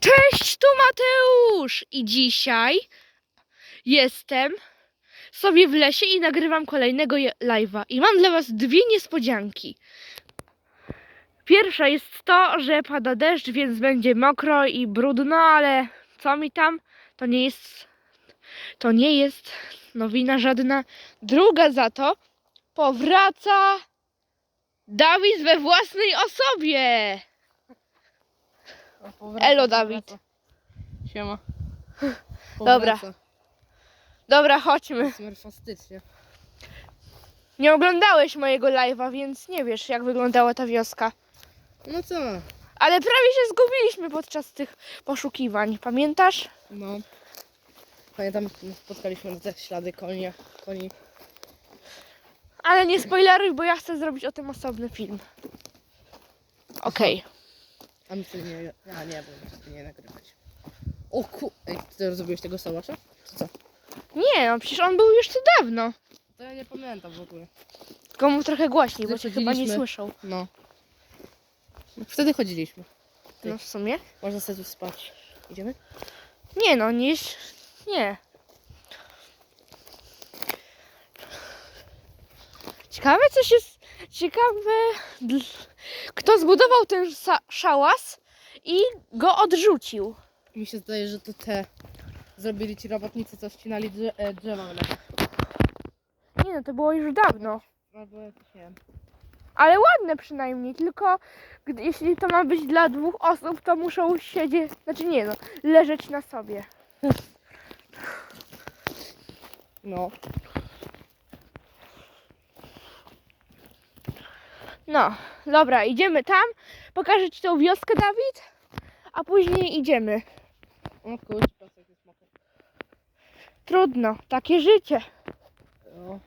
Cześć, tu Mateusz! I dzisiaj jestem sobie w lesie i nagrywam kolejnego live'a. I mam dla was dwie niespodzianki. Pierwsza jest to, że pada deszcz, więc będzie mokro i brudno, ale co mi tam? To nie jest. To nie jest nowina żadna. Druga za to powraca Dawid we własnej osobie. Elo, Dawid. Siema. Dobra. Dobra, chodźmy. Smerfastycznie. Nie oglądałeś mojego live'a, więc nie wiesz, jak wyglądała ta wioska. No co? Ale prawie się zgubiliśmy podczas tych poszukiwań, pamiętasz? No. Pamiętam, spotkaliśmy te ślady konia, koni. Ale nie spoileruj, bo ja chcę zrobić o tym osobny film. Okej. A my wtedy nie... Ja nie, bo wtedy nie nagrywać. O ku... Ej, ty zrobiłeś tego sałacza? Czy co? Nie, no przecież on był już tu dawno. To ja nie pamiętam w ogóle. Tylko mów trochę głośniej, bo cię chyba nie słyszą. No. Wtedy chodziliśmy. No w sumie? Można sobie tu spać. Idziemy? Nie no, nie. Nie. Ciekawe coś jest. Ciekawe. Kto zbudował ten szałas i go odrzucił. Mi się zdaje, że to te... Zrobili ci robotnicy, co ścinali drze e, drzewa w lesie. Nie no, to było już dawno. Albo nie wiem. Ale ładne przynajmniej, tylko gdy, jeśli to ma być dla dwóch osób, to muszą siedzieć, znaczy nie no, leżeć na sobie. No. No, dobra, idziemy tam, pokażę Ci tą wioskę, Dawid, a później idziemy. O kurczę, jest mokry. Trudno, takie życie. No.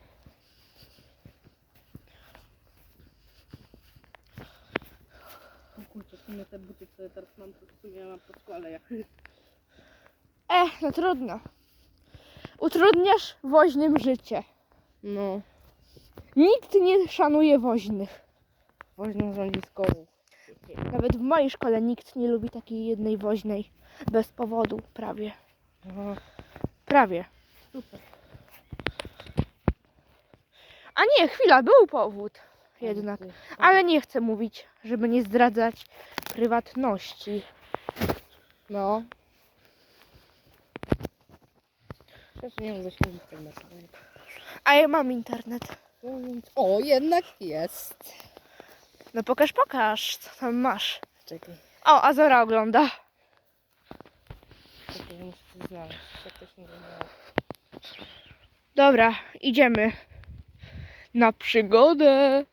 O kurczę, w sumie te buty, które teraz mam, to w sumie mam pod szkole. E, no trudno. Utrudniasz woźnym życie. No. Nikt nie szanuje woźnych. Woźną kołów. Nawet w mojej szkole nikt nie lubi takiej jednej woźnej. Bez powodu, prawie. Prawie. A nie, chwila, był powód jednak. Ale... Nie chcę mówić, żeby nie zdradzać prywatności. No. Nie internetu. A ja mam internet. O, jednak jest. No pokaż, pokaż, co tam masz. Czekaj, O, Azora ogląda. czekaj, muszę coś znaleźć. Jak to się nazywa? Dobra, idziemy. Na przygodę.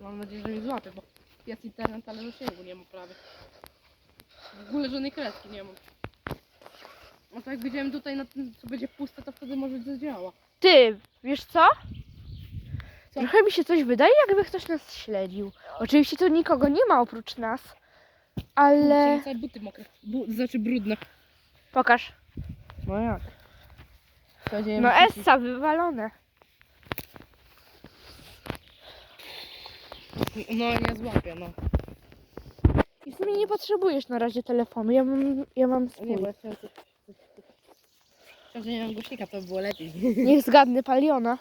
Mam nadzieję, że nie złapie, bo jest internet, ale zasięgu nie ma prawie. W ogóle żadnej kreski nie mam. No to jak będziemy tutaj na tym, co będzie puste, to wtedy może zadziała. Ty, wiesz co? Trochę mi się coś wydaje, jakby ktoś nas śledził. Oczywiście tu nikogo nie ma oprócz nas, ale... Są całe buty mokre. Bu znaczy brudne. Pokaż. No jak? No Essa wywalone. No nie złapię, no. I w sumie nie potrzebujesz na razie telefonu. Ja mam, ja mam Nie, swój. bo ja chciałem coś... Chciałem, że nie mam głośnika, to by było lepiej. Niech zgadnę paliona.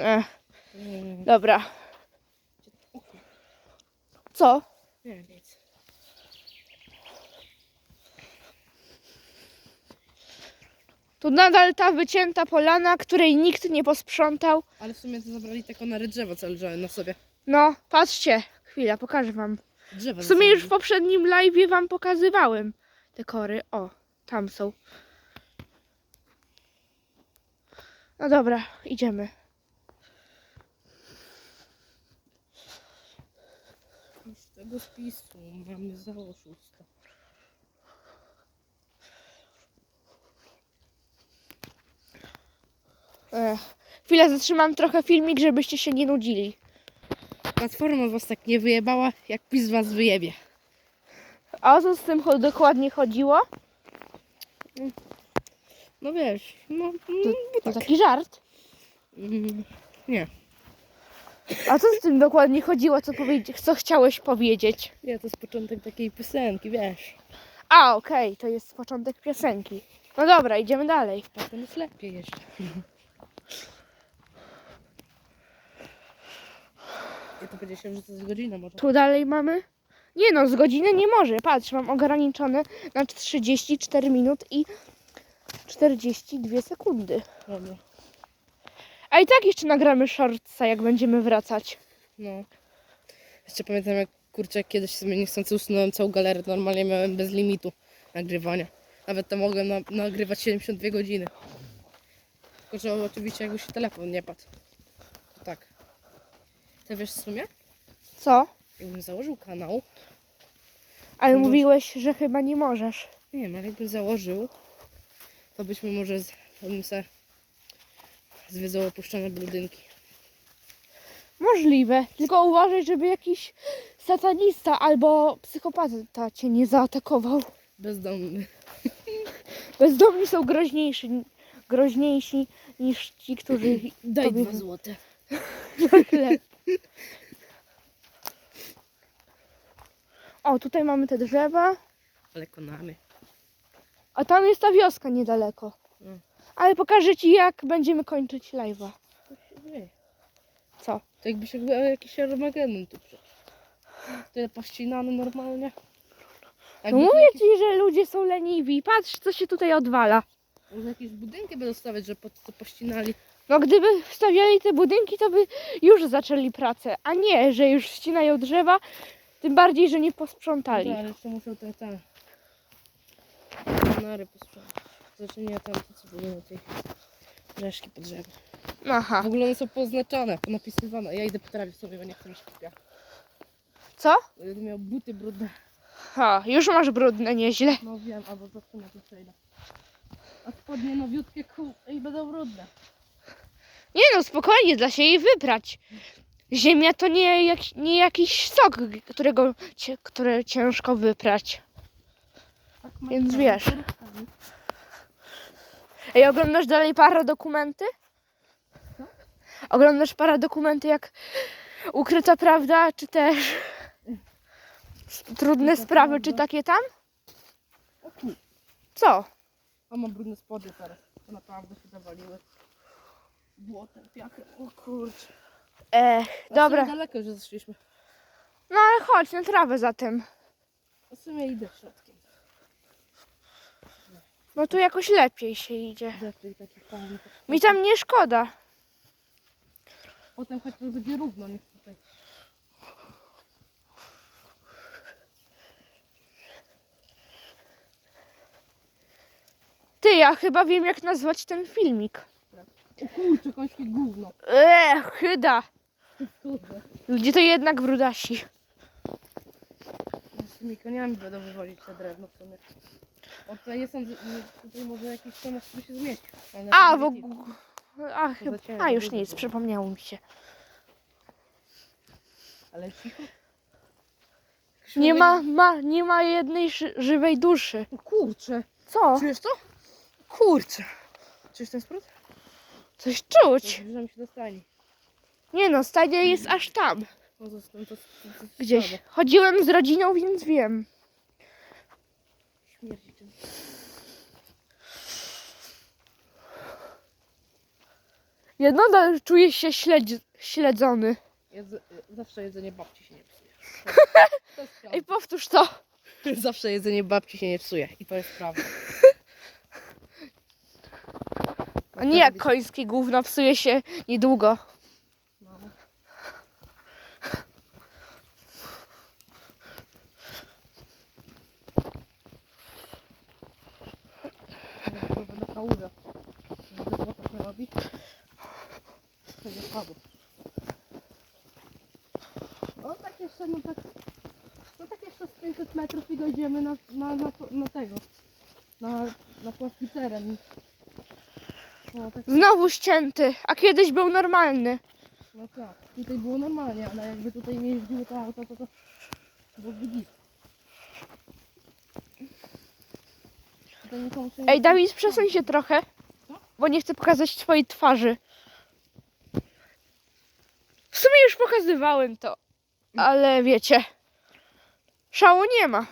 Mm, dobra. Co? Nie, nic. Tu nadal ta wycięta polana, której nikt nie posprzątał. Ale w sumie to zabrali te konary drzewa, co leżały na sobie. No, patrzcie. Chwila, pokażę wam. Drzewa W sumie już w poprzednim live'ie wam pokazywałem te kory. O, tam są. No dobra, idziemy. Z tego spisu mamy za oszusta. Ech. Chwilę zatrzymam trochę filmik, żebyście się nie nudzili. Platforma was tak nie wyjebała, jak PiS was wyjebie. A o co z tym dokładnie chodziło? No wiesz, no, no tak. taki żart. Mm, Nie. A co z tym dokładnie chodziło, co, powiedzi- co chciałeś powiedzieć? Nie, to jest początek takiej piosenki, wiesz. A, okej, to jest początek piosenki. No dobra, idziemy dalej. Potem jest lepiej jeszcze. Ja to powiedziałem, że to jest godzina może. Tu dalej mamy? Nie no, z godziny nie może. Patrz, mam ograniczone na 34 minut i 42 sekundy. Dobra. A i tak jeszcze nagramy shortsa, jak będziemy wracać. No. Jeszcze pamiętam jak kurczę kiedyś sobie niechcący usunąłem całą galerię, normalnie miałem bez limitu nagrywania. Nawet to mogłem na, nagrywać 72 godziny. Tylko, że oczywiście jakby się telefon nie padł. To tak. Ty wiesz w sumie? Co? Jakbym założył kanał, Ale No. mówiłeś, że chyba nie możesz. nie wiem, ale jakbym założył, to byśmy może z, bym se zwiedzał opuszczone budynki. Możliwe. Tylko uważaj, żeby jakiś satanista albo psychopata cię nie zaatakował. Bezdomny. Bezdomni są groźniejsi, groźniejsi niż ci, którzy... Daj Tobie- dwa złote. o, tutaj mamy te drzewa. Ale konamy. A tam jest ta wioska niedaleko. Mm. Ale pokażę ci, jak będziemy kończyć live'a. Co? To jakby się był jakiś Armagedon tu przecież. Tyle pościnane normalnie. No Jakby tu mówię ci, że ludzie są leniwi. Patrz, co się tutaj odwala. może jakieś budynki będą stawiać, że po co pościnali. No gdyby wstawiali te budynki, to by już zaczęli pracę, a nie, że już ścinają drzewa, tym bardziej, że nie posprzątali. No, ale jeszcze muszą te, te nary posprzątać. Nie tam, to co były tej reszki po drzewach. Aha. W ogóle one są poznaczone, ponapisywane. Ja idę po trawie sobie, bo nie chcę mi się kupia. Co? Będę miał buty brudne. Ha, już masz brudne nieźle. No wiem, albo zawsze na to przejdę. A spodnie nowiutkie ku i będą brudne. Nie no, spokojnie, da się jej wyprać. Ziemia to nie, jak, nie jakiś sok, którego które ciężko wyprać. Tak Więc wiesz. Ej, oglądasz dalej paradokumenty? Oglądasz paradokumenty jak Ukryta Prawda, czy też Trudne Sprawy, czy takie tam? O kur... Co? A mam brudne spodnie teraz. To naprawdę się zawaliły. Błotem, piachem. O kurczę. Ech, dobra. w daleko już zeszliśmy. No ale chodź na trawę zatem. W sumie idę środkiem. Bo tu jakoś lepiej się idzie. Lepiej taki fajny. Mi tam nie szkoda. Potem chociaż będzie równo, nie tutaj. Ty, ja chyba wiem jak nazwać ten filmik. O kurczę, końskie gówno. Ech, chyda. Kurde. Ludzie to jednak brudasi. Z tymi koniami będą wywozić te drewno w sumie. O, tutaj jest on, tutaj może jakiś temat, który się zmieści. Ale A, w nie ogóle... A, chyba... A, już nic, przypomniało mi się. Ale cicho. Nie ma, ma, nie ma jednej ży żywej duszy. Kurczę. Co? Czujesz to? Kurczę. Czujesz ten sprut? Coś czuć. Zbliżam się do stajni. Nie no, stajnia jest aż tam. No Gdzieś. Chodziłem z rodziną, więc wiem. Ja nadal czuję się śledzony. Jedz, zawsze jedzenie babci się nie psuje. To jest Ej, prawda. powtórz to. Zawsze jedzenie babci się nie psuje. I to jest prawda. A nie jak końskie gówno psuje się niedługo. No. Ja to będę kałużę. Żeby złotach nie robić. Będzie słabo. O tak jeszcze, no tak... No tak jeszcze z 500 metrów i dojdziemy na, na, na, na tego. Na, na płaski teren. No tak Znowu ścięty, a kiedyś był normalny. No tak, tutaj było normalnie, ale jakby tutaj nie jeździło to auto, to to byłby git. Tutaj nikomu się nie Ej, Dawid, przesuń się trochę, bo nie chcę pokazać twojej twarzy. W sumie już pokazywałem to, ale wiecie, szału nie ma.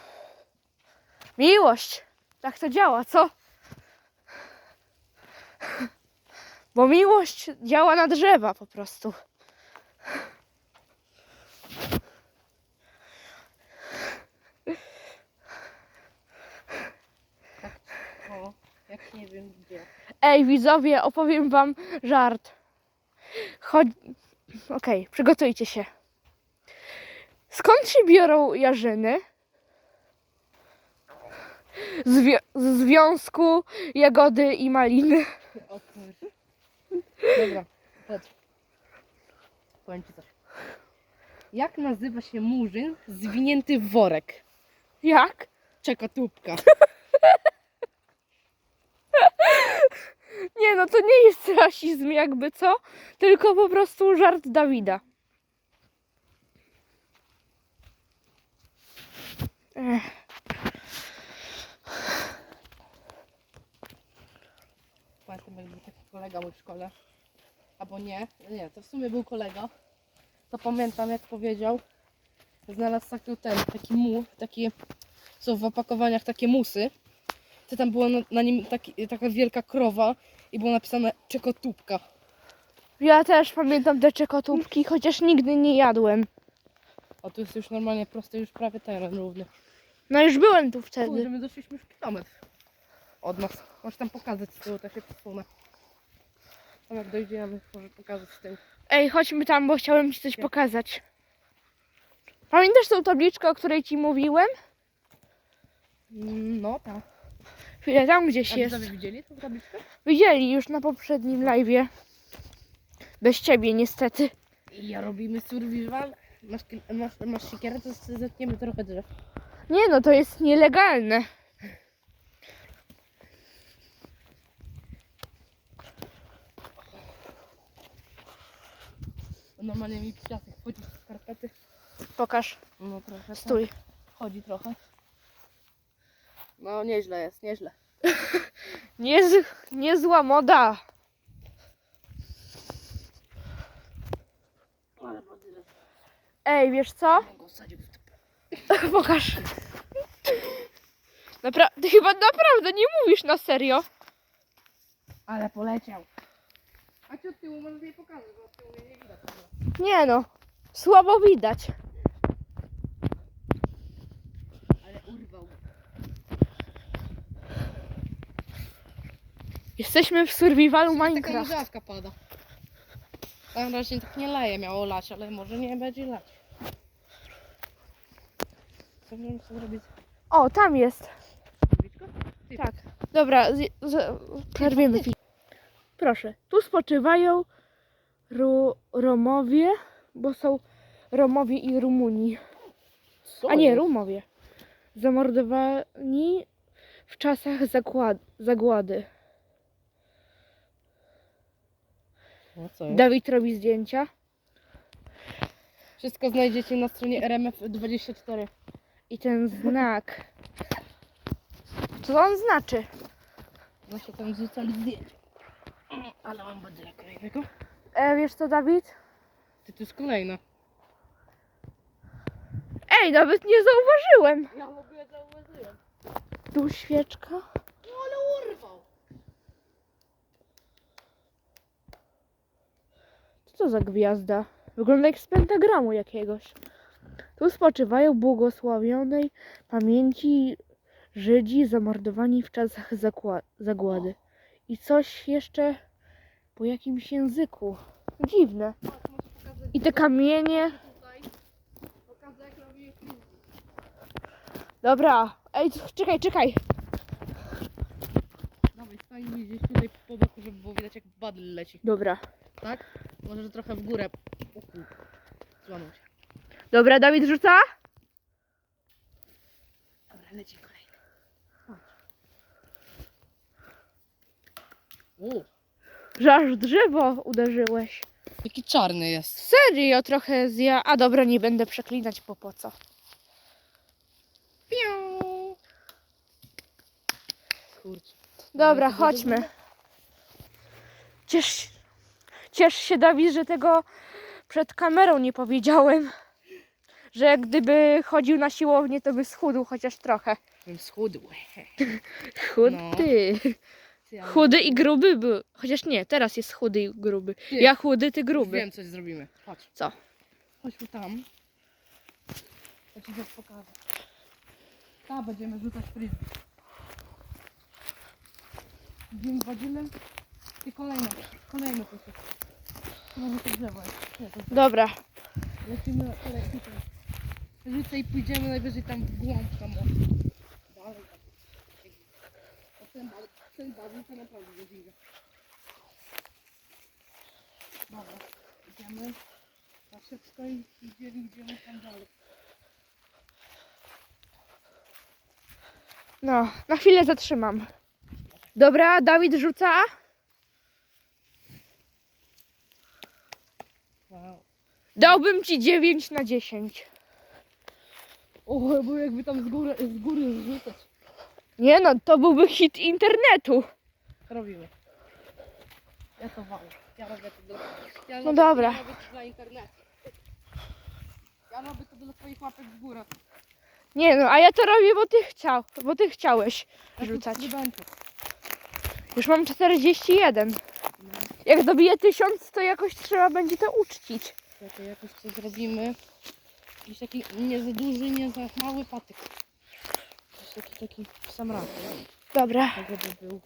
Miłość, tak to działa, co? Bo miłość działa na drzewa po prostu. O, jak nie wiem gdzie. Ej, widzowie, opowiem wam żart. Chodź. Okej, przygotujcie się. Skąd się biorą jarzyny? Z, z związku jagody i maliny. O. Dobra, patrz. Powiem ci coś. Jak nazywa się murzyn zwinięty w worek? Jak? Czekotubka. Nie, no to nie jest rasizm, jakby co? Tylko po prostu żart Dawida. Pamiętam, jak był taki kolega mój w szkole. Albo nie, nie, to w sumie był kolega. To pamiętam, jak powiedział, znalazł taki ten, taki mu, taki, są w opakowaniach takie musy. To tam była na, na nim taki, taka wielka krowa i było napisane czekotubka. Ja też pamiętam te czekotubki, chociaż nigdy nie jadłem. A tu jest już normalnie prosty, już prawie teren równy. No już byłem tu Kurde, wtedy. my doszliśmy już kilometr od nas. Możesz tam pokazać z tyłu, tak się przesunę. Tam jak dojdziemy, może pokazać z tyłu. Ej, chodźmy tam, bo chciałem ci coś pokazać. Pamiętasz tą tabliczkę, o której ci mówiłem? Mm, No, tak. Chwilę, tam A gdzieś jest. widzowie widzieli tą tabliczkę? Widzieli już na poprzednim live'ie. Bez ciebie, niestety. I ja robimy survival. Masz, masz, masz siekierę, to zetniemy trochę drzew. Nie no, to jest nielegalne. Normalnie mi piasek wchodzi w skarpety. Pokaż. No trochę. tak. Stój. Chodzi trochę. No nieźle jest, nieźle. Niez, niezła moda. Ej, wiesz co? go wsadził w dupę. Pokaż. Napra- ty chyba naprawdę nie mówisz na serio. Ale poleciał. A ci od tyłu możesz jej pokazać, bo od tyłu mnie nie widać. Nie no, słabo widać. Ale urwał. Jesteśmy w survivalu Taka Minecraft. migawka pada. Tam raczej tak nie leje, miało lać, ale może nie będzie lać. Co możemy sobie zrobić? O, tam jest. Tak. Dobra, z, z, przerwiemy film. Proszę, tu spoczywają Ru, Romowie, bo są Romowie i Rumuni. A nie? Rumowie. Zamordowani w czasach zakład, zagłady. No co? Dawid robi zdjęcia. Wszystko znajdziecie na stronie RMF24. I ten znak. Co on znaczy? No się tam zrzucali zdjęcia. Ale mam badyle kolejnego. E, wiesz co, Dawid? Ty, to jest kolejna. Ej, nawet nie zauważyłem. Ja w ogóle zauważyłem. Tu świeczka. No ale urwał. Co to za gwiazda? Wygląda jak z pentagramu jakiegoś. Tu spoczywają błogosławionej pamięci Żydzi zamordowani w czasach zagłady. I coś jeszcze po jakimś języku. Dziwne. I te kamienie. Dobra. Ej, czekaj, czekaj. Dawaj, gdzieś tutaj po boku, żeby było widać jak badl leci. Dobra. Tak? Może że trochę w górę. Złamał się. Dobra, Dawid rzuca? Dobra, leci kolejny. O, Że aż w drzewo uderzyłeś. jaki czarny jest. Serio, trochę zja... A dobra, nie będę przeklinać, bo po co? Piu. Kurczę. Dobra, chodźmy. Ciesz, ciesz się, Dawid, że tego przed kamerą nie powiedziałem, że gdyby chodził na siłownię, to by schudł chociaż trochę. Bym schudł. Chudy. No. Ty, ale- Chudy i gruby był. Chociaż nie, teraz jest chudy i gruby. Ty. Ja chudy, ty gruby. Wiem, coś zrobimy. Chodź. Co? Chodźmy tam. To ci coś pokażę. Tam będziemy rzucać frisbee. Widzimy bazylem. I kolejne. Kolejne posy. Może to drzewo jest. Nie, to Dobra. lecimy tutaj. Rzucę i pójdziemy najwyżej tam w głąb tam. o. Dalej tam. A ten, ba- ten bazyl to naprawdę godzinę. Dobra. Idziemy. I idziemy, idziemy tam dalej. No, na chwilę zatrzymam. Dobra, Dawid rzuca. Wow. Dałbym ci 9 na 10. O, bo jakby tam z góry, z góry rzucać. Nie no, to byłby hit internetu. Robimy. Ja to walę. Ja robię to dla... Ja No robię- dobra. Ja robię to dla internetu. Ja robię to dla twoich łapek w górę. Nie no, a ja to robię, bo ty chciał, bo ty chciałeś Ja tu rzucać. Już mam 41. Jak dobiję 1000, to jakoś trzeba będzie to uczcić. Ja to jakoś co zrobimy. Jakiś taki nie za duży, nie za mały patyk. Jakiś taki, taki w sam raz. Dobra. Tak jakby był.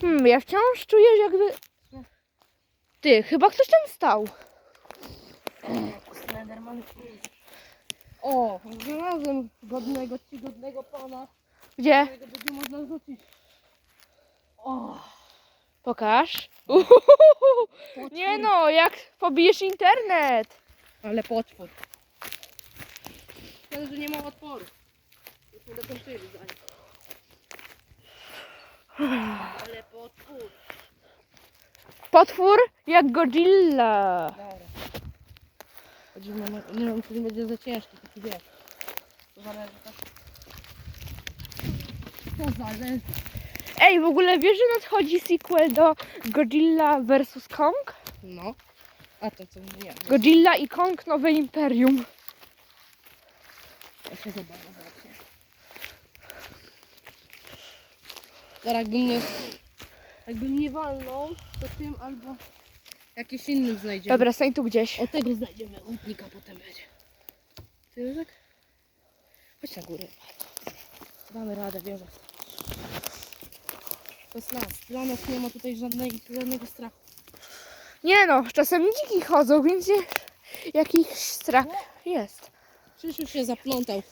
Hmm, ja wciąż czuję, że jakby... Ty, chyba ktoś tam stał. Slenderman. O, znalazłem godnego, czcigodnego pana, Gdzie? którego będzie można rzucić. O, Pokaż. potwór. Nie no, jak pobijesz internet. Ale potwór. Szkoda, że nie ma otworu. Już nie dokończyli zdanie. Ale potwór. Potwór jak Godzilla. Dobra. Chodzimy, na- nie wiem, czy nie będzie za ciężki, taki wiesz. To zależy tak. To zależy. Ej, w ogóle wiesz, że nadchodzi sequel do Godzilla vs. Kong? No. A to co nie. Godzilla i Kong Nowe Imperium. Się zobaczę. Dobra, jakby mnie, jakby mnie walnął, to tym albo jakieś innym znajdziemy. Dobra, stań tu gdzieś. O tego znajdziemy, łupnika potem będzie. Ty Józek? Chodź na górę. Damy radę, wierzę. To jest las. Dla nas nie ma tutaj żadnej, żadnego strachu. Nie no, czasem dziki chodzą, więc jakiś strach jest. Krzysiu się zaplątał.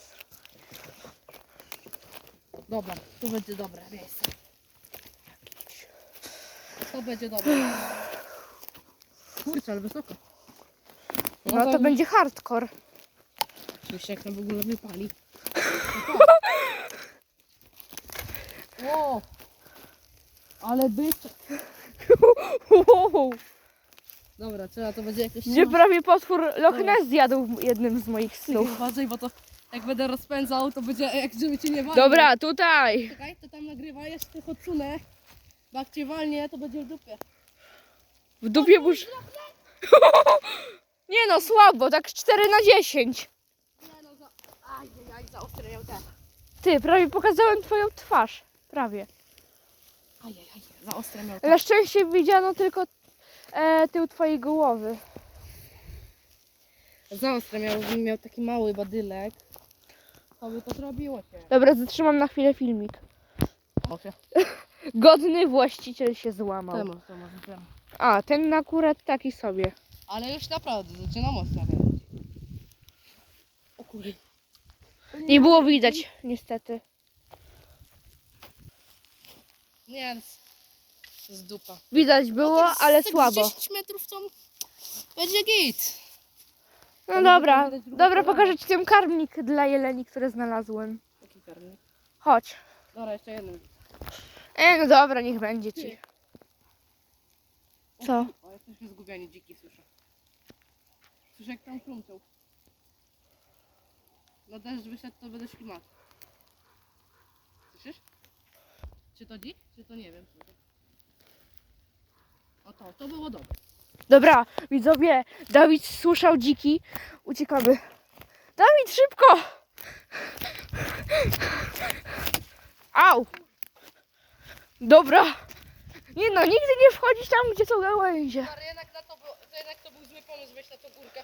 Dobra, tu będzie dobre miejsce. To będzie dobre. Kurczę, ale wysoko. No to będzie hardcore. Oczywiście jak to w ogóle wypali. O! Ale byczek. Dobra, trzeba to będzie jakoś... Gdzie prawie potwór Loch Ness zjadł w jednym z moich snów. Uważaj, bo to jak będę rozpędzał, to będzie jak żeby cię nie. Dobra, tutaj. Czekaj, to tam nagrywa, jeszcze tych odsunę. Bo jak cię walnie, to będzie w dupie. W dupie burz. Nie no, słabo, tak 4 na 10. Nie no, za... Aj, aj, aj, zaostre miał te. Ty, prawie pokazałem twoją twarz. Prawie. Aj, aj, aj, zaostre miał te. Na szczęście widziano tylko e, tył twojej głowy. Zaostre miał, miał taki mały badylek. To by to zrobiło się. Dobra, zatrzymam na chwilę filmik. Godny właściciel się złamał. Temu, temu, temu. A, ten akurat taki sobie. Ale już naprawdę zaczyna mocno wiać. O kurde. Nie było widać, niestety. Nie, to jest- dupa. Widać było, No to ale tak słabo. 10 metrów to będzie git. No Ale dobra, dobra, pokażę ci ten karmnik dla jeleni, który znalazłem. Taki karmik. Chodź. Dobra, jeszcze jeden. E, no dobra, niech będzie ci. Co? O, jesteśmy zgubieni, dziki słyszę. Słyszę jak tam krumczą. No deszcz wyszedł, to będę ślimać. Słyszysz? Czy to dzik? Czy to nie wiem? co to? O to, to było dobre. Dobra, widzowie, Dawid słyszał dziki. Uciekamy. Dawid, szybko! Au! Dobra. Nie no, nigdy nie wchodzić tam, gdzie są gałęzie. Ale jednak, na to, było- to jednak to był zły pomysł wejść na tą górkę.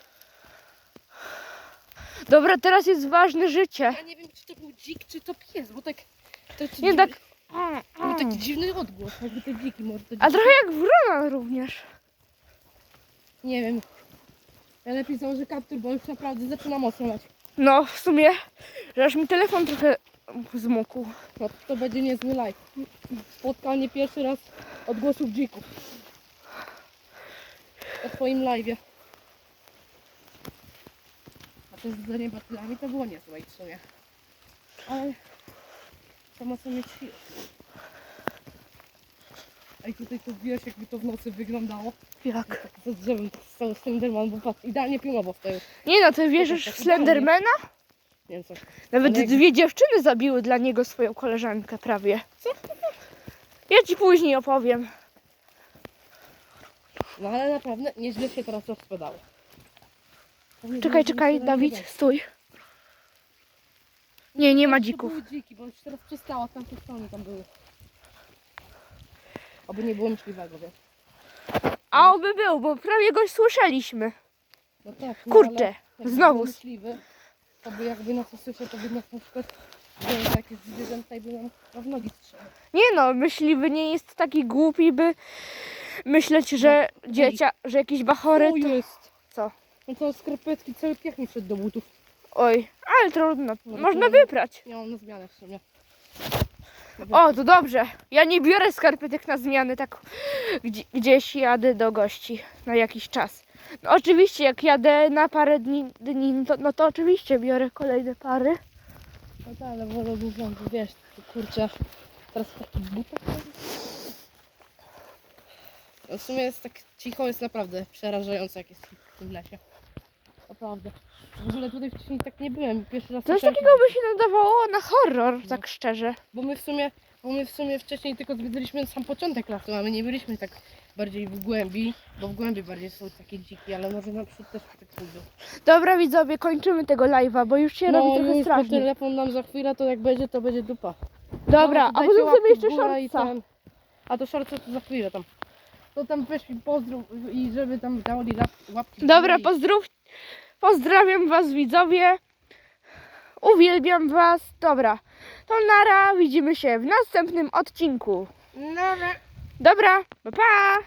Dobra, teraz jest ważne życie. Ja nie wiem, czy to był dzik, czy to pies, bo tak... To Nie tak... Był taki dziwny odgłos, jakby to dziki może to A dziki. trochę jak wrona również. Nie wiem. Ja lepiej założę kaptur, bo już naprawdę zaczyna mocno lać. No, w sumie, że aż mi telefon trochę zmokł. No to będzie niezły live. Spotkanie pierwszy raz odgłosów dzików. O twoim live'ie. A to zderzenie batylami to było niezłe i w sumie. Ale to ma co mieć siłę. Ej, tutaj to wiesz, jakby to w nocy wyglądało. Jak? Tak za drzewem, tak cały Slenderman, bo patrz, idealnie pionowo stoją. Nie no, ty wierzysz w Slendermana? Nie wiem co. Nawet Ale jak- dwie dziewczyny zabiły dla niego swoją koleżankę prawie. Co? Ja ci później opowiem. No ale naprawdę nieźle się teraz rozpadało. Czekaj, czekaj, Dawid, stój. Nie, nie ma dzików. To były dziki, bo już teraz przestała, tam te strony tam były. Oby nie było myśliwego, wiesz. A oby był, bo prawie go słyszeliśmy. No tak, no, Kurczę, ale znowu. był myśliwy, to by jakby nas usłyszał, to by nas na przykład wziął jakieś zwierzęta i by nam w nogi strzelił. Nie no, myśliwy nie jest taki głupi, by myśleć, że dziecia, że jakiś bachory to... jest! Co? No to skarpetki, cały piach mi wszedł do butów. Oj, ale trudno. No, Można wyprać. Ja mam na zmianę w sumie. O, to dobrze. Ja nie biorę skarpetek na zmiany, tak gdzie, gdzieś jadę do gości na jakiś czas. No oczywiście, jak jadę na parę dni, dni to, no to oczywiście biorę kolejne pary. No tak, ale wolę dużo, wiesz, to kurczę, teraz w takich butach. No w sumie jest tak cicho, jest naprawdę przerażające, jak jest w tym lesie. Naprawdę. W ogóle tutaj wcześniej tak nie byłem. Pierwszy raz Coś słyszałem- takiego by się nadawało na horror, tak szczerze. Bo my w sumie, bo my w sumie wcześniej tylko zwiedzaliśmy sam początek lasu, a my nie byliśmy tak bardziej w głębi, bo w głębi bardziej są takie dziki, ale może na przykład też tak pójdą. Dobra widzowie, kończymy tego live'a, bo już się robi No trochę strasznie. telefon nam za chwilę, to jak będzie, to będzie dupa. Dobra, No, a dajcie potem łapki sobie jeszcze górę i ten- A to szorce to za chwilę tam. To tam weź mi pozdrów i żeby tam dali lap- łapki w Dobra, górę i- pozdrów, pozdrawiam was widzowie. Uwielbiam was. Dobra, to nara, widzimy się w następnym odcinku. Nara. Dobra, pa pa!